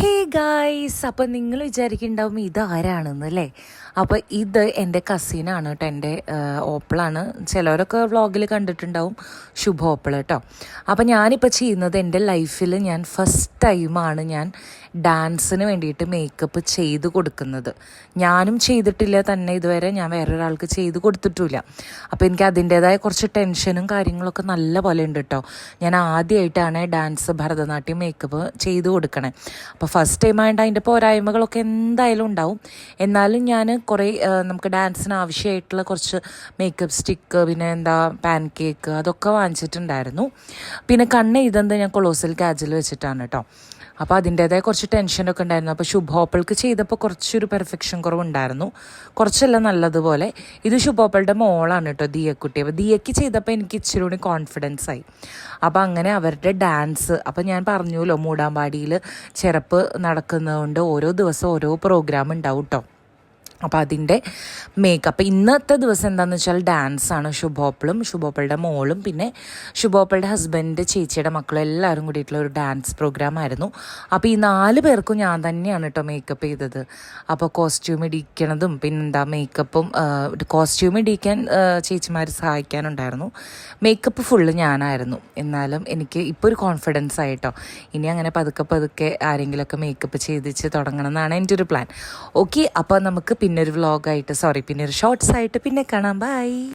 Hey guys അപ്പം നിങ്ങൾ വിചാരിക്കുന്നുണ്ടാവും ഇത് ആരാണെന്ന് അല്ലേ അപ്പോൾ ഇത് എന്റെ കസിനാണ് കേട്ടോ എന്റെ ഓപ്പിളാണ്. ചിലവരൊക്കെ വ്ളോഗിൽ കണ്ടിട്ടുണ്ടാവും ശുഭ ഓപ്പിൾ കേട്ടോ. അപ്പോൾ ഞാനിപ്പോൾ ചെയ്യുന്നത് എന്റെ ലൈഫിൽ ഞാൻ ഫസ്റ്റ് ടൈമാണ് ഞാൻ ഡാൻസിന് വേണ്ടിയിട്ട് മേക്കപ്പ് ചെയ്ത് കൊടുക്കുന്നത്. ഞാനും ചെയ്തിട്ടില്ല തന്നെ ഇതുവരെ ഞാൻ വേറൊരാൾക്ക് ചെയ്ത് കൊടുത്തിട്ടില്ല അപ്പോൾ എനിക്ക് അതിന്റേതായ കുറച്ച് ടെൻഷനും കാര്യങ്ങളൊക്കെ നല്ല പോലെ ഉണ്ട് കേട്ടോ. ഞാൻ ആദ്യമായിട്ടാണ് ഡാൻസ് ഭരതനാട്യം മേക്കപ്പ് ചെയ്ത് കൊടുക്കണേ. അപ്പോൾ ഫസ്റ്റ് ടൈം ആയതുകൊണ്ട് അതിന്റെ പോരായ്മകളൊക്കെ എന്തായാലും ഉണ്ടാവും. എന്നാലും ഞാൻ കുറേ നമുക്ക് ഡാൻസിന് ആവശ്യമായിട്ടുള്ള കുറച്ച് മേക്കപ്പ് സ്റ്റിക്ക് പിന്നെ എന്താ പാൻ കേക്ക് അതൊക്കെ വാങ്ങിച്ചിട്ടുണ്ടായിരുന്നു. പിന്നെ കണ്ണ് ഇതെന്ത് ഞാൻ കൊളോസൽ കാജിൽ വെച്ചിട്ടാണ് കേട്ടോ അപ്പോൾ അതിന്റേതായ കുറച്ച് ടെൻഷനൊക്കെ ഉണ്ടായിരുന്നു. അപ്പോൾ ശുഭോപ്പൾക്ക് ചെയ്തപ്പോൾ കുറച്ചൊരു പെർഫെക്ഷൻ കുറവുണ്ടായിരുന്നു. കുറച്ചല്ല നല്ലതുപോലെ. ഇത് ശുഭോപ്പളുടെ മോളാണ് കേട്ടോ ദിയക്കുട്ടി. അപ്പോൾ ദിയക്ക് ചെയ്തപ്പോൾ എനിക്ക് ഇച്ചിരി കൂടി കോൺഫിഡൻസ് ആയി. അപ്പോൾ അങ്ങനെ അവരുടെ ഡാൻസ് അപ്പോൾ ഞാൻ പറഞ്ഞുല്ലോ മൂടാമ്പാടിയിൽ ചെറുപ്പ് നടക്കുന്നതുകൊണ്ട് ഓരോ ദിവസം ഓരോ പ്രോഗ്രാം ഉണ്ടാവും കേട്ടോ അപ്പോൾ അതിന്റെ മേക്കപ്പ് ഇന്നത്തെ ദിവസം എന്താണെന്ന് വെച്ചാൽ ഡാൻസാണ് ശുഭോപ്പളും ശുഭോപ്പളുടെ മോളും പിന്നെ ശുഭോപ്പളുടെ ഹസ്ബൻഡ് ചേച്ചിയുടെ മക്കളും എല്ലാവരും കൂടിയിട്ടുള്ള ഒരു ഡാൻസ് പ്രോഗ്രാം ആയിരുന്നു. അപ്പോൾ ഈ നാല് പേർക്കും ഞാൻ തന്നെയാണ് കേട്ടോ മേക്കപ്പ് ചെയ്തത്. അപ്പോൾ കോസ്റ്റ്യൂം ഇടിക്കണതും പിന്നെ എന്താ മേക്കപ്പും കോസ്റ്റ്യൂം ഇടിക്കാൻ ചേച്ചിമാർ സഹായിക്കാനുണ്ടായിരുന്നു. മേക്കപ്പ് ഫുള്ള് ഞാനായിരുന്നു. എന്നാലും എനിക്ക് ഇപ്പോൾ ഒരു കോൺഫിഡൻസ് ആയിട്ടോ ഇനി അങ്ങനെ പതുക്കെ പതുക്കെ ആരെങ്കിലുമൊക്കെ മേക്കപ്പ് ചെയ്തിച്ച് തുടങ്ങണം എന്നാണ് എന്റെ ഒരു പ്ലാൻ ഓക്കെ അപ്പോൾ നമുക്ക് പിന്നെ ഒരു വ്ളോഗായിട്ട് സോറി പിന്നെ ഒരു ഷോർട്സ് ആയിട്ട് പിന്നെ കാണാം. ബൈ